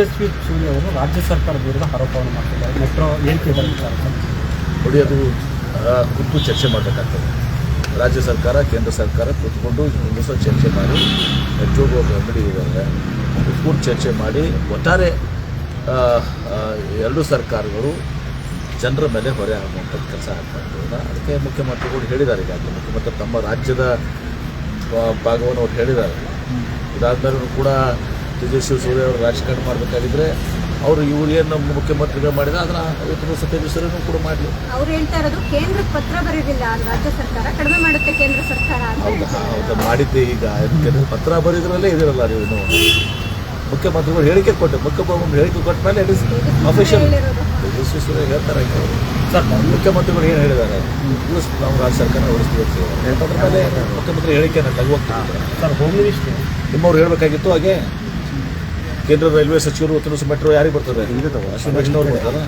ತೇಜಸ್ವಿ ಸೂರ್ಯ ಅವರು ರಾಜ್ಯ ಸರ್ಕಾರದ ವಿರುದ್ಧ ಆರೋಪವನ್ನು ಮಾಡ್ತಿದ್ದಾರೆ. ಮೆಟ್ರೋ ವಿಚಾರ ನೋಡಿ ಅದು ಕುರಿತು ಚರ್ಚೆ ಮಾಡಬೇಕಾಗ್ತದೆ. ರಾಜ್ಯ ಸರ್ಕಾರ ಕೇಂದ್ರ ಸರ್ಕಾರ ಕೂತ್ಕೊಂಡು ಒಂದು ಸಹ ಚರ್ಚೆ ಮಾಡಿ ಮೆಟ್ರೋಗೆ ಹೋಗಿ ಅಂಗಡಿ ಇದ್ದಾರೆ ಕೂತ್ಕೊಂಡು ಚರ್ಚೆ ಮಾಡಿ ಒಟ್ಟಾರೆ ಎರಡೂ ಸರ್ಕಾರಗಳು ಜನರ ಮೇಲೆ ಹೊರೆ ಆಗುವಂಥದ್ದು ಕೆಲಸ ಆಗ್ತಾ ಅದಕ್ಕೆ ಮುಖ್ಯಮಂತ್ರಿಗಳು ಹೇಳಿದ್ದಾರೆ ಈಗಾಗಲೇ ಮುಖ್ಯಮಂತ್ರಿ ತಮ್ಮ ರಾಜ್ಯದ ಭಾಗವನ್ನು ಅವ್ರು ಹೇಳಿದ್ದಾರೆ. ಇದಾದ್ಮೇಲೂ ಕೂಡ ತೇಜಸ್ವಿ ಸೂರ್ಯ ಅವರು ರಾಜಕಾರಣ ಮಾಡಬೇಕಾಗಿದ್ರೆ ಅವರು ಇವ್ರು ಏನು ನಮ್ಮ ಮುಖ್ಯಮಂತ್ರಿಗಳು ಮಾಡಿದ ಅದನ್ನು ಇವತ್ತು ತೇಜಸ್ವಿನೂ ಕೂಡ ಮಾಡಲಿ. ಅವ್ರು ಹೇಳ್ತಾ ಇರೋದು ಕೇಂದ್ರ ಪತ್ರ ಬರೀದಿಲ್ಲ ರಾಜ್ಯ ಸರ್ಕಾರ ಕಡಿಮೆ ಮಾಡುತ್ತೆ ಕೇಂದ್ರ ಸರ್ಕಾರ ಅಂತ ಹೌದಾ? ಮಾಡಿದ್ದೆ ಈಗ. ಕೇಂದ್ರ ಪತ್ರ ಬರೆದ್ರಲ್ಲೇ ಇದಿರಲ್ಲ ನೀವು ಇನ್ನು. ಮುಖ್ಯಮಂತ್ರಿಗಳು ಹೇಳಿಕೆ ಕೊಟ್ಟು ಮುಖ್ಯಮಂತ್ರಿಗಳು ಹೇಳಿಕೆ ಕೊಟ್ಟ ಮೇಲೆ it is official. Tejasvi Surya ಹೇಳ್ತಾರೆ ಸರ್ ಮುಖ್ಯಮಂತ್ರಿಗಳು ಏನು ಹೇಳಿದ್ದಾರೆ? ನಾವು ರಾಜ್ಯ ಸರ್ಕಾರ ಉಳಿಸ್ತೀವಿ ಅಂತ. ಅದ್ರ ಮೇಲೆ ಮುಖ್ಯಮಂತ್ರಿ ಹೇಳಿಕೆಯನ್ನು ತಗೋಗ್ತಿದ್ದಾರೆ ಸರ್ ಹೋಮ್ ಮಿನಿಸ್ಟ್ರಿ ನಿಮ್ಮವ್ರು ಹೇಳಬೇಕಾಗಿತ್ತು ಹಾಗೆ. ಕೇಂದ್ರ ರೈಲ್ವೆ ಸಚಿವರು ತಿಳಿಸ್ ಮೆಟ್ರೋ ಯಾರಿಗೆ ಬರ್ತದೆ? ಅಶ್ವಿನಿ ವೈಷ್ಣವ್ ಅವ್ರು ಬರ್ತಾರಾ?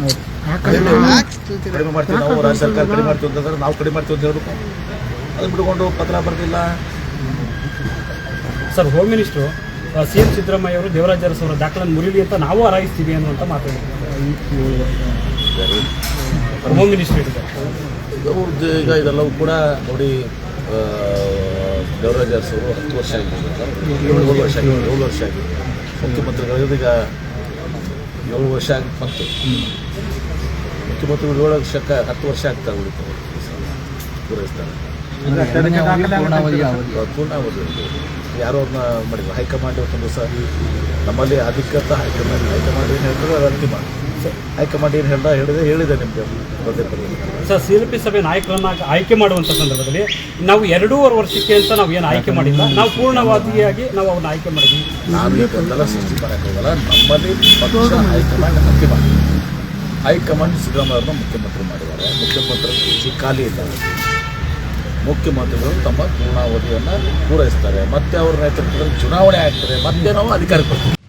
ಕಡಿಮೆ ಮಾಡ್ತೀವಿ ನಾವು ರಾಜ್ಯ ಸರ್ಕಾರ ಕಡಿಮೆ ಮಾಡ್ತೀವಿ ಅಂತಂದ್ರೆ ನಾವು ಕಡಿಮೆ ಮಾಡ್ತೀವಿ ಅಂತ ಹೇಳ್ಬೇಕು. ಅದನ್ನ ಬಿಟ್ಕೊಂಡು ಪತ್ರ ಬರೆದಿಲ್ಲ sir home minister C M Siddaramaiah ಅವರು ದೇವರಾಜ ಅರಸು ಅವರ ಮುರಿಲಿ ಅಂತ ನಾವು ಆರಾಯಿಸ್ತೀವಿ ಅನ್ನುವಂಥ ಮಾತಾಡಿದ್ದಾರೆ ಹೋಮ್ ಮಿನಿಸ್ಟ್ರಿ ಅವ್ರದ್ದು ಈಗ ಇದೆಲ್ಲವೂ ಕೂಡ ನೋಡಿ ದೇವರಾಜ ಅವರು ಹತ್ತು ವರ್ಷ ಆಗಿದೆ ಏಳು ವರ್ಷ ಆಗಿದೆ ಏಳು ವರ್ಷ ಆಗಿದೆ ಮುಖ್ಯಮಂತ್ರಿಗಳು ಈಗ ಏಳು ವರ್ಷ ಆಗಿ ಬಂತು. ಮುಖ್ಯಮಂತ್ರಿಗಳು ಏಳು ವರ್ಷಕ್ಕೆ ಹತ್ತು ವರ್ಷ ಆಗ್ತಾ ಉಳಿತು ಪೂರೈಸ್ತಾರೆ. ಪೂರ್ಣಾವಧಿ ಯಾರೋ ಅದನ್ನ ಮಾಡಿದ್ರು. ಹೈಕಮಾಂಡ್ ಇವತ್ತೊಂದು ದಿವಸ ನಮ್ಮಲ್ಲಿ ಅಧಿಕೃತ ಹೈಕಮಾಂಡ್ ಹೈಕಮಾಂಡ್ ಏನು ಹೇಳ್ತಾರೆ ಅದು ಅಂತಿಮ. ಹೈಕಮಾಂಡ್ ಏನು ಹೇಳ್ದ ಹೇಳಿದೆ ಹೇಳಿದೆ ನಿಮಗೆ. ಪದೇ ಪದೇ. ಸರ್ ಸಿ ಎಲ್ ಪಿ ಸಭೆ ನಾಯಕರನ್ನ ಆಯ್ಕೆ ಮಾಡುವಂಥ ಸಂದರ್ಭದಲ್ಲಿ ನಾವು ಎರಡೂವರೆ ವರ್ಷಕ್ಕೆ ಅಂತ ನಾವು ಏನು ಆಯ್ಕೆ ಮಾಡಿಲ್ಲ. ನಾವು ಪೂರ್ಣವಾದಿಯಾಗಿ ನಾವು ಅವ್ರನ್ನ ಆಯ್ಕೆ ಮಾಡಿದ್ವಿ. ನಾವು ಗೊಂದಲ ಸೃಷ್ಟಿ ಮಾಡೋಕ್ಕಾಗಲ್ಲ ನಮ್ಮಲ್ಲಿ ಪಕ್ಷ ಹೈಕಮಾಂಡ್ ಅಂತಿಮ. ಹೈಕಮಾಂಡ್ ಸಿದ್ದರಾಮಯ್ಯ ಅವ್ರನ್ನ ಮುಖ್ಯಮಂತ್ರಿ ಮಾಡಿದ್ದಾರೆ. ಮುಖ್ಯಮಂತ್ರಿ ಖಾಲಿ ಇಲ್ಲ ಮುಖ್ಯಮಂತ್ರಿಗಳು ತಮ್ಮ ಪೂರ್ಣಾವಧಿಯನ್ನು ಪೂರೈಸ್ತಾರೆ. ಮತ್ತೆ ಅವರ ನೇತೃತ್ವದಲ್ಲಿ ಚುನಾವಣೆ ಆಗ್ತದೆ. ಮತ್ತೆ ನಾವು ಅಧಿಕಾರಕ್ಕೆ ಬರ್ತೀವಿ.